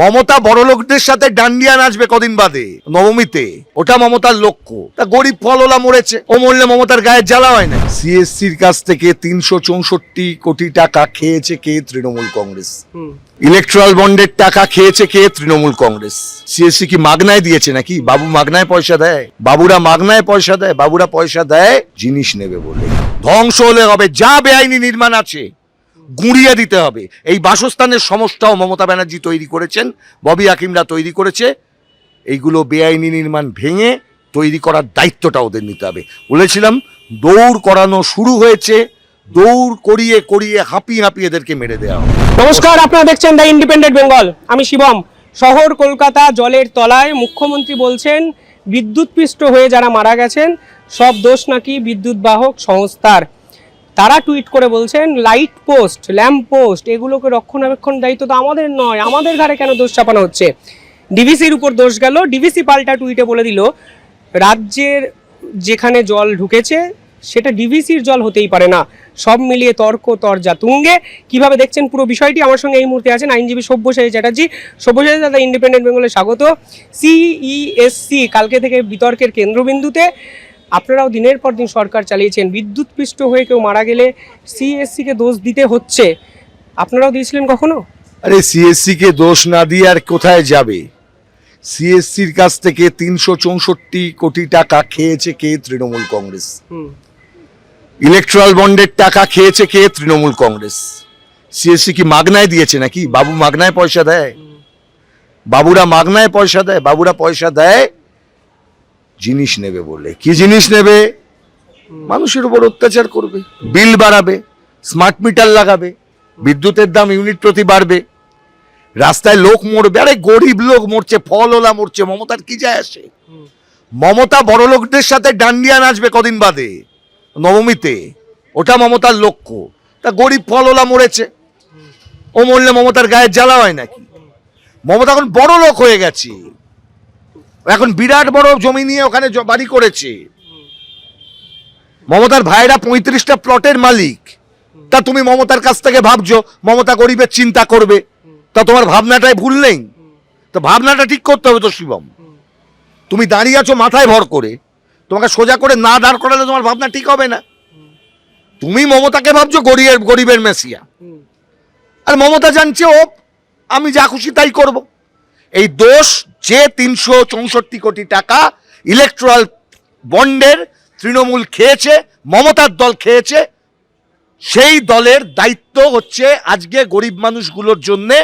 মমতা বড়লোকদের সাথে ডান্ডিয়া নাচবে কদিন বাদে নবমীতে। ওটা মমতার লক্ষ্য। তা গরিব ফলওলা মরেছে। ও মরলে মমতার গায়ে জ্বালা হয় না। সিএসসির কাছ থেকে তিনশো চৌষট্টি কোটি টাকা খেয়েছে কে তৃণমূল কংগ্রেস? ইলেকট্রাল বন্ডের টাকা খেয়েছে কে তৃণমূল কংগ্রেস? সিএসসি কি মাগনায় দিয়েছে নাকি? বাবু মাগনায় পয়সা দেয়। বাবুরা মাগনায় পয়সা দেয় বাবুরা পয়সা দেয় জিনিস নেবে বলে। ধ্বংস হলে হবে যা বেআইনি নির্মাণ আছে। গুঁড়িয়ে দিতে হবে। এই বাসস্থানের সমস্যাও মমতা ব্যানার্জি তৈরি করেছেন, ববি হাকিমরা তৈরি করেছে। এইগুলো বেআইনি নির্মাণ ভেঙে তৈরি করার দায়িত্বটা ওদের নিতে হবে। বলেছিলাম, দৌড় করানো শুরু হয়েছে, দৌড় করিয়ে করিয়ে হাঁপিয়ে হাঁপিয়ে এদেরকে মেরে দেওয়া নমস্কার, আপনারা দেখছেন দ্য ইন্ডিপেন্ডেন্ট বেঙ্গল আমি শিবম। শহর কলকাতা জলের তলায় মুখ্যমন্ত্রী বলছেন বিদ্যুৎ বিদ্যুৎপৃষ্ট হয়ে যারা মারা গেছেন, সব দোষ নাকি বিদ্যুৎ বাহক সংস্থার। তারা টুইট করে বলছেন লাইট পোস্ট ল্যাম্প পোস্ট এগুলোকে রক্ষণাবেক্ষণ দায়িত্ব তো আমাদের নয়, আমাদের ঘাড়ে কেন দোষ চাপানো হচ্ছে? ডিভিসির উপর দোষ গেল ডিভিসি পাল্টা টুইটে বলে দিল, রাজ্যের যেখানে জল ঢুকেছে, সেটা ডিভিসির জল হতেই পারে না। সব মিলিয়ে তর্ক তরজা তুঙ্গে। কীভাবে দেখছেন পুরো বিষয়টি? আমার সঙ্গে এই মুহূর্তে আছেন আইনজীবী সব্যসাচী চ্যাটার্জি। সব্যসাচী দাদা ইন্ডিপেন্ডেন্ট বেঙ্গলে স্বাগত। সিইএসসি কালকে থেকে বিতর্কের কেন্দ্রবিন্দুতে। আপনারাও দিনের পর দিন সরকার চালিয়েছেন। বিদ্যুৎপৃষ্ট হয়ে কেউ মারা গেলে সিএসসি কে দোষ দিতে হচ্ছে। আপনারাও দিয়েছিলেন কখনো? আরে সিএসসি কে দোষ না দিয়ে আর কোথায় যাবে? সিএসসির কাছ থেকে তিনশো চৌষট্টি কোটি টাকা খেয়েছে কে তৃণমূল কংগ্রেস? হুম। ইলেকট্রাল বন্ডের টাকা খেয়েছে কে তৃণমূল কংগ্রেস? সিএসসি কি মাগনায় দিয়েছে নাকি? বাবু মাগনায় পয়সা দেয়? বাবুরা মাগনায় পয়সা দেয়? বাবুরা পয়সা দেয়? জিনিস নেবে বলে কি জিনিস নেবে? মানুষের উপর অত্যাচার করবে, বিল বাড়াবে স্মার্ট মিটার লাগাবে, বিদ্যুতের দাম ইউনিট প্রতি বাড়বে, রাস্তায় লোক মরবে, আরে গরিব লোক মরছে ফলওলা মরছে, মমতার কি যায় আসে? মমতা বড় লোকদের সাথে ডান্ডিয়া নাচবে কদিন বাদে? নবমীতে। ওটা মমতার লক্ষ্য। তা গরিব ফলওলা মরেছে। ও মরলে মমতার গায়ে জ্বালা হয় নাকি? মমতা এখন বড় লোক হয়ে গেছে। এখন বিরাট বড় জমি নিয়ে ওখানে বাড়ি করেছে। মমতার ভাইরা পঁয়ত্রিশটা প্লটের মালিক। তা তুমি মমতার কাছ থেকে ভাবছ, মমতা গরিবের চিন্তা করবে। তা তোমার ভাবনাটাই ভুল নেই। তো ভাবনাটা ঠিক করতে হবে তো শিবম। তুমি দাঁড়িয়ে আছো মাথায় ভর করে। তোমাকে সোজা করে না দাঁড় করালে তোমার ভাবনা ঠিক হবে না। তুমি মমতাকে ভাবছ গরিবের গরিবের মেসিয়া। আর মমতা জানছে, ও, আমি যা খুশি তাই করব। এই দোষ যে তিনশো চৌষট্টি কোটি টাকা ইলেকট্রাল বন্ডের তৃণমূল খেয়েছে মমতার দল খেয়েছে সেই দলের দায়িত্ব হচ্ছে আজকে গরিব মানুষগুলোর জন্যে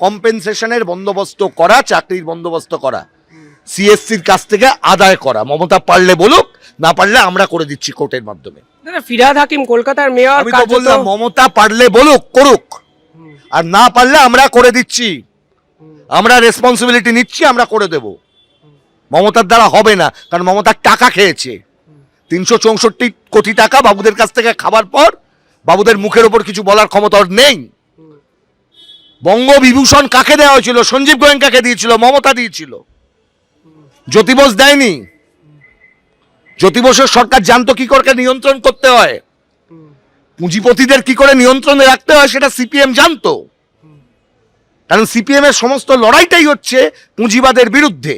কম্পেনসেশনের বন্দোবস্ত করা চাকরির বন্দোবস্ত করা সিএসসির কাছ থেকে আদায় করা মমতা পারলে বলুক না পারলে আমরা করে দিচ্ছি কোর্টের মাধ্যমে। ফিরাদ হাকিম কলকাতার মেয়র আমি তো বললাম মমতা পারলে বলুক করুক আর না পারলে আমরা করে দিচ্ছি। আমরা রেসপন্সিবিলিটি নিচ্ছি, আমরা করে দেব। মমতার দ্বারা হবে না, কারণ মমতার টাকা খেয়েছে। তিনশো চৌষট্টি কোটি টাকা বাবুদের কাছ থেকে খাবার পর বাবুদের মুখের ওপর কিছু বলার ক্ষমতা ওর নেই। বঙ্গবিভূষণ কাকে দেওয়া হয়েছিল? সঞ্জীব গোয়েঙ্কাকে দিয়েছিল? মমতা দিয়েছিল। জ্যোতি বোস দেয়নি। জ্যোতি বোসের সরকার জানতো কি করে নিয়ন্ত্রণ করতে হয়। পুঁজিপতিদের কি করে নিয়ন্ত্রণে রাখতে হয় সেটা সিপিএম জানতো। কারণ সিপিএমের সমস্ত লড়াইটাই হচ্ছে পুঁজিবাদের বিরুদ্ধে।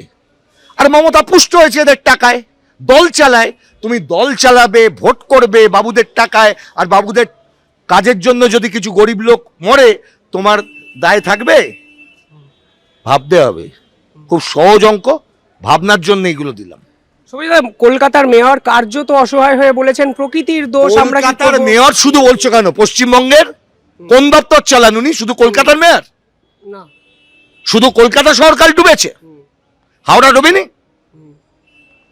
আর মমতা পুষ্ট হয়েছে এদের টাকায় দল চালায়। তুমি দল চালাবে ভোট করবে বাবুদের টাকায় আর বাবুদের কাজের জন্য যদি কিছু গরিব লোক মরে তোমার দায় থাকবে? ভাবতে হবে। খুব সহজ অঙ্ক ভাবনার জন্য এগুলো দিলাম। কলকাতার মেয়র কার্যত অসহায় হয়ে বলেছেন প্রকৃতির দোষ আমরা? মেয়র শুধু বলছো কেন? পশ্চিমবঙ্গের কোন দপ্তর চালান উনি? শুধু কলকাতার মেয়র? শুধু কলকাতা সরকার ডুবেছে। হাওড়া ডুবেনি?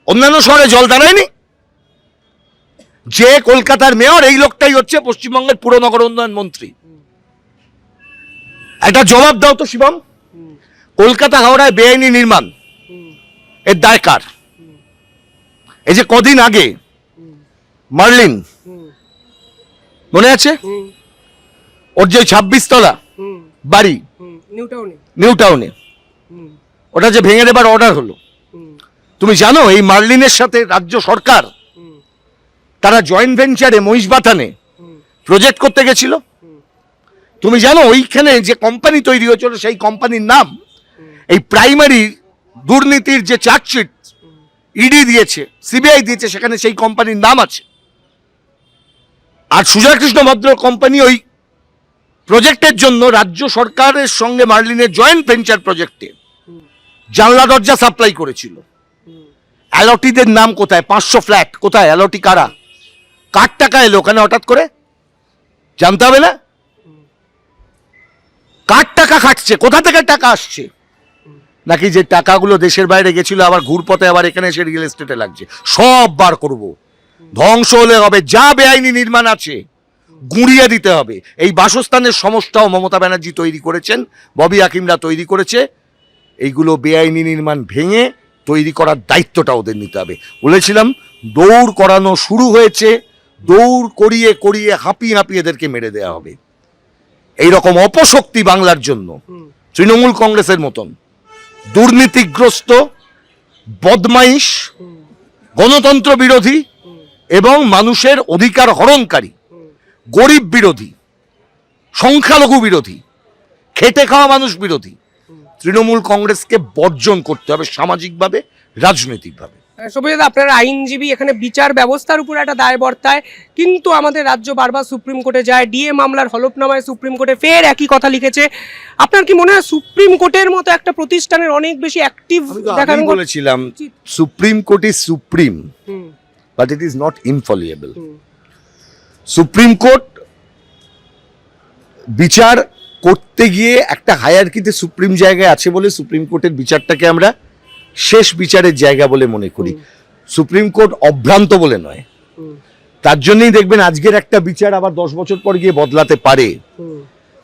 অন্যান্য শহরে জল দাঁড়ায়নি? যে কলকাতার মেয়র এই লোকটাই হচ্ছে পশ্চিমবঙ্গের পুরনগর উন্নয়ন মন্ত্রী। একটা জবাব দাও তো শিবম। কলকাতা হাওড়ায় বেআইনি নির্মাণ। এর দায় কার এই যে কদিন আগে মার্লিন মনে আছে? ওর যে ছাব্বিশ তলা বাড়ি নিউ টাউনে ওটা যে ভেঙে দেবার অর্ডার হলো। তুমি জানো এই মার্লিনের সাথে রাজ্য সরকার তারা জয়েন্ট ভেঞ্চারে মহিষবাথানে প্রজেক্ট করতে গেছিল। তুমি জানো ওইখানে যে কোম্পানি তৈরি হয়েছিল সেই কোম্পানির নাম এই প্রাইমারি দুর্নীতির যে চার্জশিট ইডি দিয়েছে সিবিআই দিয়েছে সেখানে সেই কোম্পানির নাম আছে। আর সুজয় কৃষ্ণ ভদ্র কোম্পানি ওই প্রজেক্টের জন্য রাজ্য সরকারের সঙ্গে মার্লিনের জয়েন্ট ভেঞ্চার প্রজেক্টে জানলা দরজা সাপ্লাই করেছিল। অ্যালটিদের নাম কোথায়? পাঁচশো ফ্ল্যাট কোথায়? অ্যালটি কারা? কার টাকা এলো ওখানে হঠাৎ করে? জানতে হবে না? কার টাকা খাটছে? কোথা থেকে টাকা আসছে? নাকি যে টাকাগুলো দেশের বাইরে গেছিল, আবার ঘুরপথে আবার এখানে এসে রিয়েল এস্টেটে লাগছে? সব বার করব। ধ্বংস হলে হবে। যা বেআইনি নির্মাণ আছে গুঁড়িয়ে দিতে হবে। এই বাসস্থানের সমস্যাও মমতা ব্যানার্জি তৈরি করেছেন, ববি হাকিমরা তৈরি করেছে। এইগুলো বেআইনি নির্মাণ ভেঙে তৈরি করার দায়িত্বটা ওদের নিতে হবে। বলেছিলাম, দৌড় করানো শুরু হয়েছে, দৌড় করিয়ে করিয়ে হাঁপিয়ে হাঁপিয়ে এদেরকে মেরে দেওয়া হবে। এই রকম অপশক্তি বাংলার জন্য, তৃণমূল কংগ্রেসের মতন, দুর্নীতিগ্রস্ত, বদমাইশ, গণতন্ত্র বিরোধী এবং মানুষের অধিকার হরণকারী গরিব বিরোধী সংখ্যালঘু বিরোধী খেটে খাওয়া মানুষ বিরোধী তৃণমূল কংগ্রেসকে বর্জন করতে হবে সামাজিকভাবে রাজনৈতিকভাবে। সব্যদা আপনার আইনজীবী এখানে বিচার ব্যবস্থার উপর একটা দায় বর্তায় কিন্তু আমাদের রাজ্য বারবার সুপ্রিম কোর্টে যায় ডিএ মামলার হলফনামায় সুপ্রিম কোর্টে ফের একই কথা লিখেছে। আপনার কি মনে হয় সুপ্রিম কোর্টের মতো একটা প্রতিষ্ঠানের অনেক বেশি অ্যাক্টিভ দেখানো বলেছিলাম supreme court is supreme but it is not infallible supreme court বিচার করতে গিয়ে একটা হায়ারকিতে সুপ্রিম জায়গায় আছে বলে সুপ্রিম কোর্টের বিচারটাকে আমরা শেষ বিচারের জায়গা বলে মনে করি। সুপ্রিম কোর্ট অভ্রান্ত বলে নয়। তার জন্যই দেখবেন আজকের একটা বিচার আবার দশ বছর পর গিয়ে বদলাতে পারে।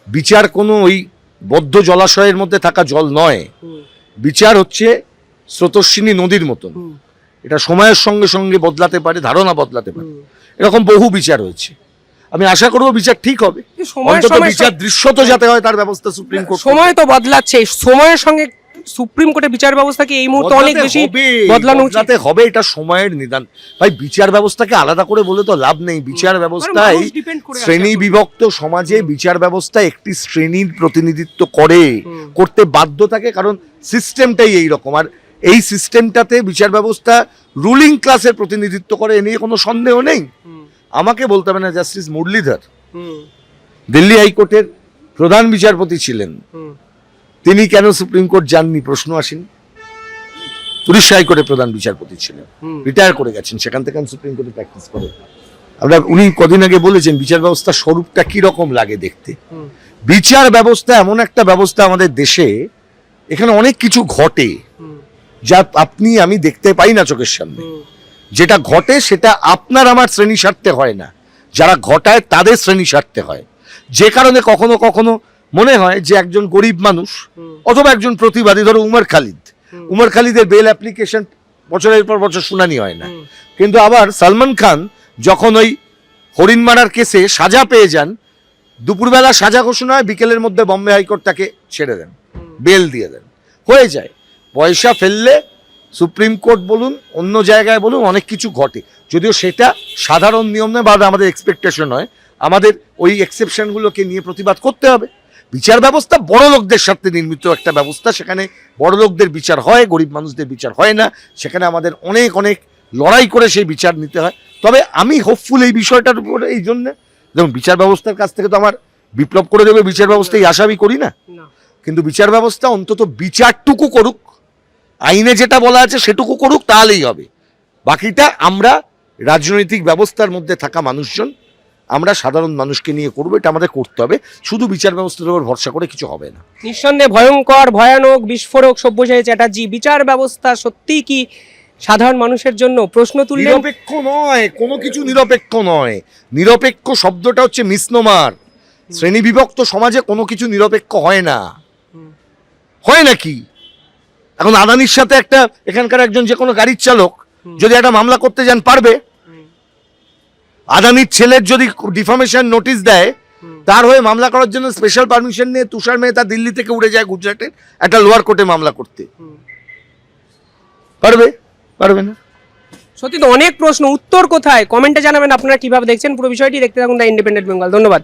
বিচার কোনো ওই বদ্ধ জলাশয়ের মধ্যে থাকা জল নয়। বিচার হচ্ছে স্রোতস্বিনী নদীর মতন। এটা সময়ের সঙ্গে সঙ্গে বদলাতে পারে ধারণা বদলাতে পারে। এরকম বহু বিচার হয়েছে। আমি আশা করব বিচার ঠিক হবে। অন্তত বিচার দৃশ্যত যাতে হয় তার ব্যবস্থা সুপ্রিম কোর্ট সময় তো বদলাচ্ছে। সময়ের সঙ্গে সুপ্রিম কোর্টের বিচার ব্যবস্থা কি এই মুহূর্তে অনেক বেশি বদলানো বদলাতে হবে এটা সময়ের নিদান। ভাই বিচার ব্যবস্থাকে আলাদা করে বলে তো লাভ নেই। বিচার ব্যবস্থায় শ্রেণি বিভক্ত সমাজে বিচার ব্যবস্থা একটি শ্রেণির প্রতিনিধিত্ব করে করতে বাধ্য থাকে কারণ সিস্টেমটাই এই রকম আর এই সিস্টেমটাতে বিচার ব্যবস্থা রুলিং ক্লাসের প্রতিনিধিত্ব করে এ নিয়ে কোনো সন্দেহ নেই। আমাকে বলতে হবে না জাস্টিস মুরলীধর। দিল্লি হাইকোর্টের প্রধান বিচারপতি ছিলেন। তিনি কেন সুপ্রিম কোর্ট যাননি প্রশ্ন আসেন। উড়িষ্যা হাইকোর্টের প্রধান বিচারপতি ছিলেন। রিটায়ার করে গেছেন সেখান থেকে সুপ্রিম কোর্টে প্র্যাকটিস করে। আমরা উনি কদিন আগে বলেছেন বিচার ব্যবস্থার স্বরূপটা কি রকম লাগে দেখতে। বিচার ব্যবস্থা এমন একটা ব্যবস্থা আমাদের দেশে এখানে অনেক কিছু ঘটে। যা আপনি আমি দেখতে পাই না চোখের সামনে। যেটা ঘটে সেটা আপনার আমার শ্রেণি স্বার্থে হয় না। যারা ঘটায় তাদের শ্রেণি স্বার্থে হয়। যে কারণে কখনো কখনো মনে হয় যে একজন গরিব মানুষ অথবা একজন প্রতিবাদী ধরো উমর খালিদ। উমর খালিদের বেল অ্যাপ্লিকেশন বছরের পর বছর শুনানি হয় না। কিন্তু আবার সালমান খান যখন ওই হরিণ মারার কেসে সাজা পেয়ে যান দুপুরবেলা সাজা ঘোষণা হয় বিকেলের মধ্যে বম্বে হাইকোর্ট তাকে ছেড়ে দেন। বেল দিয়ে দেন। হয়ে যায়। পয়সা ফেললে সুপ্রিম কোর্ট বলুন অন্য জায়গায় বলুন অনেক কিছু ঘটে। যদিও সেটা সাধারণ নিয়ম নয় বা আমাদের এক্সপেকটেশন হয় আমাদের ওই এক্সেপশনগুলোকে নিয়ে প্রতিবাদ করতে হবে। বিচার ব্যবস্থা বড় লোকদের সাথে নির্মিত একটা ব্যবস্থা সেখানে বড় লোকদের বিচার হয় গরিব মানুষদের বিচার হয় না। সেখানে আমাদের অনেক অনেক লড়াই করে সেই বিচার নিতে হয়। তবে আমি হোপফুল এই বিষয়টার উপরে এই জন্য। যেমন বিচার ব্যবস্থার কাছ থেকে তো আমার বিপ্লব করে দেবে বিচার ব্যবস্থা এই আশা আমি করি না। কিন্তু বিচার ব্যবস্থা অন্তত বিচারটুকু করুক। আইনে যেটা বলা আছে সেটুকু করুক তাহলেই হবে। বাকিটা আমরা রাজনৈতিক ব্যবস্থার মধ্যে থাকা মানুষজন আমরা সাধারণ মানুষকে নিয়ে করব এটা আমাদের করতে হবে। শুধু বিচার ব্যবস্থার উপর ভরসা করে কিছু হবে না। নিঃসন্দেহে ভয়ঙ্কর ভয়ানক বিস্ফোরক সব্যসাচী চ্যাটার্জি বিচার ব্যবস্থা সত্যিই কি সাধারণ মানুষের জন্য প্রশ্ন তুললেন? নিরপেক্ষ নয় কোনো কিছু নিরপেক্ষ নয়। নিরপেক্ষ শব্দটা হচ্ছে মিসনোমার। শ্রেণি বিভক্ত সমাজে কোনো কিছু নিরপেক্ষ হয় না। হয় নাকি? এখন আদানির সাথে একটা এখানকার একজন যে কোনো গাড়ির চালক যদি একটা মামলা করতে যান পারবে। আদানির ছেলের যদি ডিফামেশন নোটিশ দেয় তার হয়ে মামলা করার জন্য স্পেশাল পারমিশন নিয়ে তুষার মেহতা দিল্লি থেকে উড়ে যায় গুজরাটের একটা লোয়ার কোর্টে মামলা করতে। পারবে? পারবে না? সত্যি তো অনেক প্রশ্ন উত্তর কোথায়? কমেন্টে জানাবেন আপনারা কীভাবে দেখছেন পুরো বিষয়টি দেখতে থাকুন দ্য ইন্ডিপেন্ডেন্ট বেঙ্গল ধন্যবাদ।